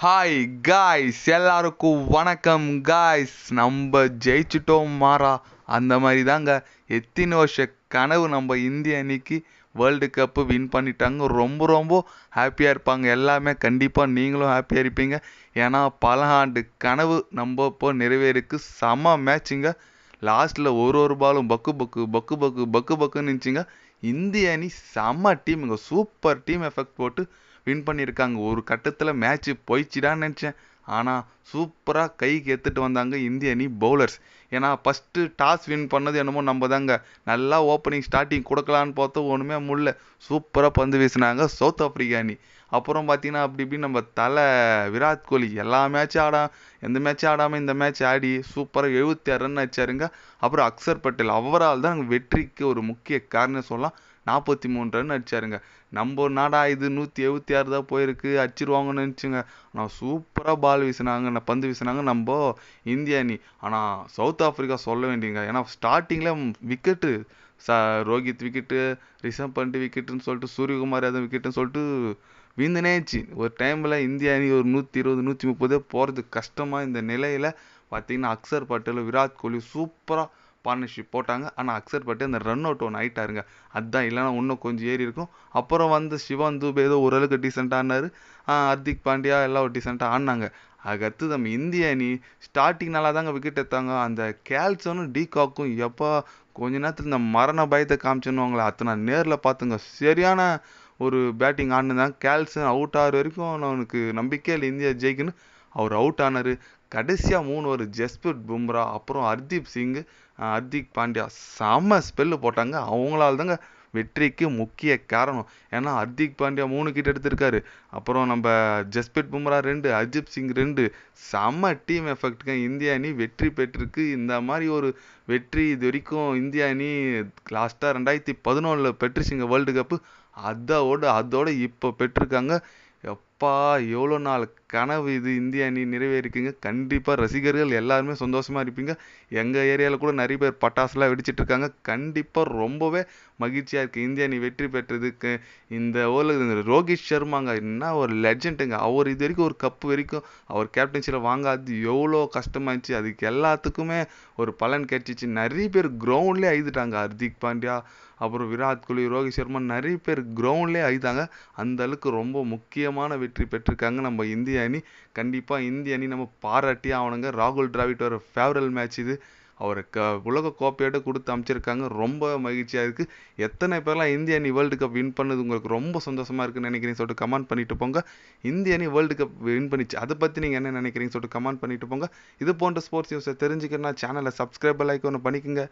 Hi guys எல்லாருக்கும் வணக்கம் guys நம்ம ஜெயிச்சிட்டோம் மாறா. அந்த மாதிரி தாங்க எத்தனை வருஷ கனவு நம்ம இந்திய அணிக்கு வேர்ல்டு கப்பு வின் பண்ணிட்டாங்க. ரொம்ப ரொம்ப ஹாப்பியாக இருப்பாங்க. எல்லாமே கண்டிப்பாக நீங்களும் ஹாப்பியாக இருப்பீங்க. ஏன்னா பல ஆண்டு கனவு நம்ம இப்போ நிறைவேறிக்கு செம மேட்சுங்க லாஸ்ட்டில் ஒரு ஒரு பாலும் பக்கு பக்கு பக்கு பக்கு பக்கு பக்குன்னு இருந்துச்சுங்க. இந்திய அணி செம்ம டீமுங்க சூப்பர் டீம் எஃபெக்ட் போட்டு வின் பண்ணியிருக்காங்க. ஒரு கட்டத்தில் மேட்ச்சு போயிடுச்சுடான்னு நினச்சேன். ஆனால் சூப்பராக கைக்கு எடுத்துகிட்டு வந்தாங்க இந்திய அணி பவுலர்ஸ் ஏன்னா ஃபஸ்ட்டு டாஸ் வின் பண்ணது என்னமோ நம்ம தாங்க நல்லா ஓப்பனிங் ஸ்டார்டிங் கொடுக்கலான்னு பார்த்தோம் ஒன்றுமே முடியல. சூப்பராக பந்து வீசினாங்க சவுத் ஆஃப்ரிக்கா அணி. அப்புறம் பார்த்தீங்கன்னா அப்படி இப்படி நம்ம தலை விராட் கோலி எல்லா மேட்சும் ஆடா. எந்த மேட்சும் ஆடாமல் இந்த மேட்ச் ஆடி சூப்பராக எழுபத்தி ஆறு ரன் அடிச்சாருங்க. அப்புறம் அக்சர் பட்டேல் அவரால் தான் வெற்றிக்கு ஒரு முக்கிய காரணம் சொல்லலாம். நாற்பத்தி மூணு ரன் அடிச்சாருங்க. நம்ம நாடா இது நூற்றி எழுபத்தி ஆறு தான் போயிருக்கு அடிச்சிருவாங்கன்னு நினச்சிங்க. ஆனால் சூப்பராக பால் வீசினாங்க பந்து வீசினாங்க நம்ம இந்திய அணி. ஆனால் சவுத் ஆஃப்ரிக்கா சொல்ல வேண்டியங்க ஏன்னா ஸ்டார்டிங்கில் விக்கெட்டு ச ரோஹித் விக்கெட்டு ரிஷப் பண்ட் விக்கெட்டுன்னு சொல்லிட்டு சூரியகுமார் யாதவ் விக்கெட்டுன்னு சொல்லிட்டு வீழ்ந்துனேச்சு ஒரு டைமில் இந்திய அணி ஒரு நூற்றி இருபது நூற்றி முப்பது போகிறது கஷ்டமாக இந்த நிலையில் பார்த்தீங்கன்னா அக்சர் பட்டேல் விராட் கோலி சூப்பராக பார்ட்னர்ஷிப் போட்டாங்க. ஆனால் அக்சர் பட்டேல் அந்த ரன் அவுட் ஒன்று ஆயிட்டாருங்க. அதுதான் இல்லைனா இன்னும் கொஞ்சம் ஏறி இருக்கும். அப்புறம் வந்து சிவன் தூபே ஏதோ ஓரளவுக்கு டீசெண்டாக ஆடினாரு ஹர்திக் பாண்டியா எல்லாம் ஒரு டீசெண்டாக ஆடினாங்க அதுக்கடுத்து நம்ம இந்திய அணி ஸ்டார்டிங் நல்லா தாங்க விக்கெட் எடுத்தாங்க. அந்த கேல்சனும் டீகாக்கும் எப்போ கொஞ்ச நேரத்தில் இந்த மரண பயத்தை காமிச்சுன்னுவாங்களே அத்தனை நேரில் பார்த்துங்க. சரியான ஒரு பேட்டிங் ஆடினதான் கேல்சன் அவுட் ஆகிற வரைக்கும் அவனுக்கு நம்பிக்கை இல்லை. இந்தியா ஜெயிக்குன்னு அவர் அவுட் ஆனார். கடைசியாக மூணு ஒரு ஜஸ்பிரிட் பும்ரா அப்புறம் ஹர்தீப் சிங் ஹர்திக் பாண்டியா. செம்ம ஸ்பெல்லு போட்டாங்க. அவங்களால தாங்க வெற்றிக்கு முக்கிய காரணம். ஏன்னா ஹர்திக் பாண்டியா மூணு கிட்ட எடுத்திருக்காரு. அப்புறம் நம்ம ஜஸ்பிரிட் பும்ரா ரெண்டு அர்ஜித் சிங் ரெண்டு. செம்ம டீம் எஃபெக்ட்டுங்க இந்திய அணி வெற்றி பெற்றிருக்கு. இந்த மாதிரி ஒரு வெற்றி இது வரைக்கும் இந்திய அணி லாஸ்ட்டாக ரெண்டாயிரத்தி பதினொன்றில் பெற்றுச்சுங்க வேர்ல்டு கப்பு அதோட அதோட இப்போ பெற்றிருக்காங்க. எப்பா எவ்வளோ நாள் கனவு இது இந்திய அணி நிறைவேறிக்குங்க. கண்டிப்பாக ரசிகர்கள் எல்லாருமே சந்தோஷமாக இருப்பீங்க. எங்கள் ஏரியாவில் கூட நிறைய பேர் பட்டாசுலாம் வெடிச்சிட்டு இருக்காங்க கண்டிப்பாக ரொம்பவே மகிழ்ச்சியாக இருக்குது இந்திய அணி வெற்றி பெற்றதுக்கு இந்த ஓரில் ரோஹித் சர்மாங்க என்ன ஒரு லெஜெண்டுங்க. அவர் இது வரைக்கும் ஒரு கப்பு வரைக்கும் அவர் கேப்டன்சியில் வாங்காது. எவ்வளோ கஷ்டமாச்சு அதுக்கு எல்லாத்துக்குமே ஒரு பலன் கிடைச்சிச்சு. நிறைய பேர் கிரவுண்ட்லேயே அழுதுட்டாங்க. ஹர்திக் பாண்டியா அப்புறம் விராட் கோலி ரோஹித் சர்மா நிறைய பேர் கிரவுண்ட்லேயே அழுதாங்க. அந்த அளவுக்கு ரொம்ப முக்கியமான வெற்றி பெற்றிருக்காங்க நம்ம இந்திய அணி. கண்டிப்பாக இந்திய அணி நம்ம பாராட்டியே ஆகணுங்க ராகுல் டிராவிட் ஒரு ஃபேவரல் மேட்ச் இது. அவர் க உலக கோப்பையோட கொடுத்து அமைச்சிருக்காங்க. ரொம்ப மகிழ்ச்சியாக இருக்குது எத்தனை பேர்லாம் இந்திய அணி வேர்ல்டு கப் வின் பண்ணது உங்களுக்கு ரொம்ப சந்தோஷமாக இருக்குன்னு நினைக்கிறீங்க சொல்லிட்டு கமெண்ட் பண்ணிட்டு போங்க. இந்திய அணி வேர்ல்டு கப் வின் பண்ணிச்சு. அதை பற்றி நீங்கள் என்ன நினைக்கிறீங்க சொல்லிட்டு கமெண்ட் பண்ணிட்டு போங்க. இது போன்ற ஸ்போர்ட்ஸ் நியூஸை தெரிஞ்சுக்கணும்னா சேனலை சப்ஸ்கிரைப் லைக் ஒன்று பண்ணிக்கோங்க.